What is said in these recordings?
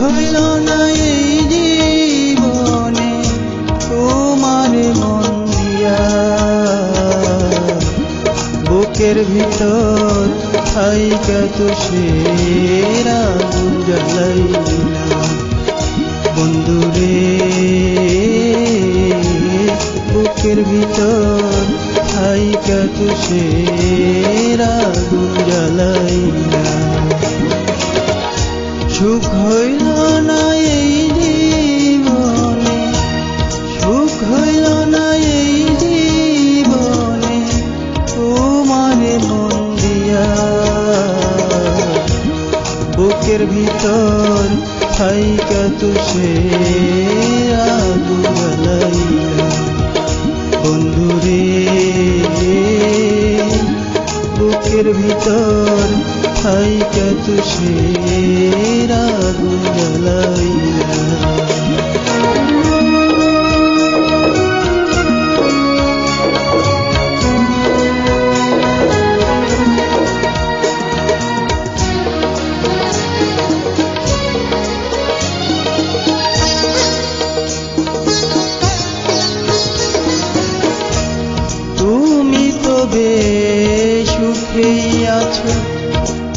হইল না এই জীবনে তোমার মন দিয়া। বুকের ভিতর থাইকা তুষের আগুন জ্বালাইলা বন্ধুরে বুকের ভিতর থাইকা তুষের আগুন জ্বালাইলা সুখ হইল না এই জীবনে, সুখ হইল না এই জীবনে, তোমারে মন দিয়া। বুকের ভিতর থাইকা তুষে।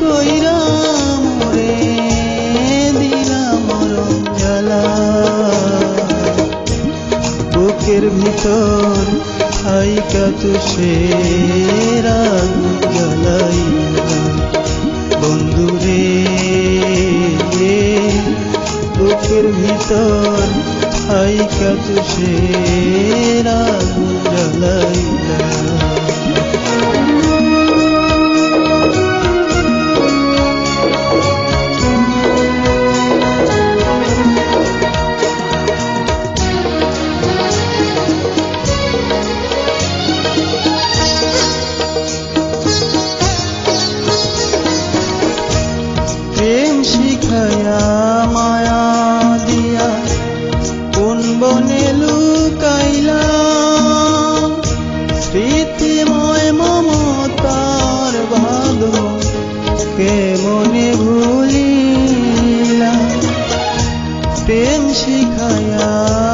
কইরা মরে মরণ জ্বালা বুকের ভিতর হাইকা তুষের আগুন জ্বালাইলা বন্ধুরে বুকের ভিতর হাইকা তুষের কে মনে ভুলিলা প্রেম শিখায়া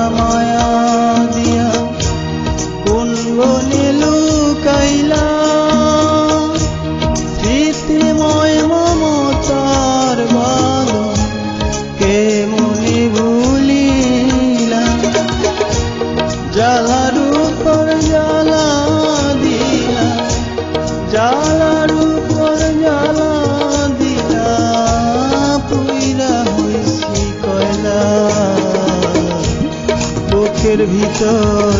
বুকের ভিতর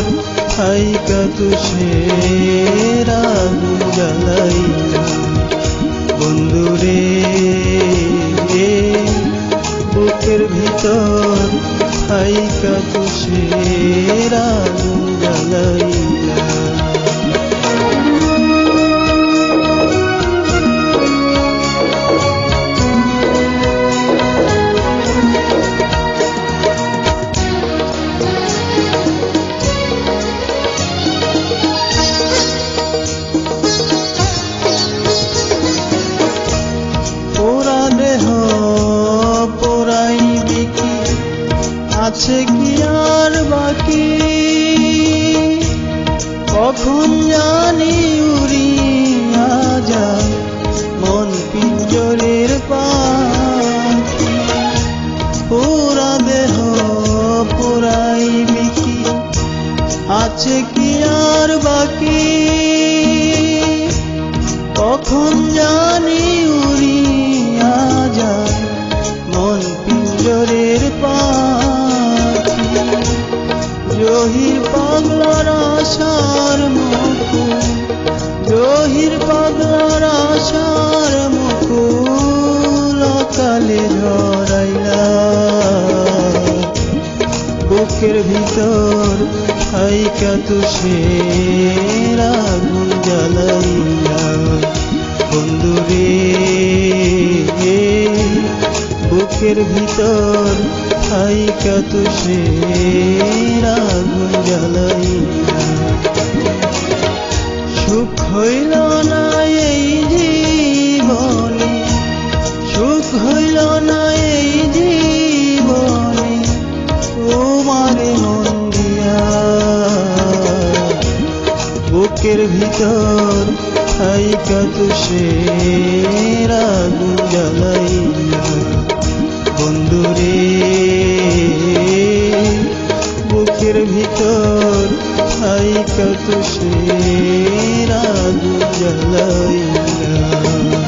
হাইকা তুষের আগুন জ্বালাইয়া বন্ধুরে বুকের ভিতর হাইকা তুষের আগুন জ্বালাইলা আছে কি আর বাকি? কখন জানি উড়িয়া যায় মন পিঞ্জরের পাখি। পাগলার আশার মুখু জহির পাগলার আশার মুখু লকালে ধরাইলা বুকের ভিতর হাইকা তুষে আগুন জ্বালাইয়া। বন্ধুরে বুকের ভিতর হাইকা তুষে আগুন জ্বালাইয়া। সুখ হইল না বুকের ভিতর হাইকা তুষে আগুন জ্বালাইয়া বন্ধুরে বুকের ভিতর হাইকা তুষে আগুন জ্বালাইয়া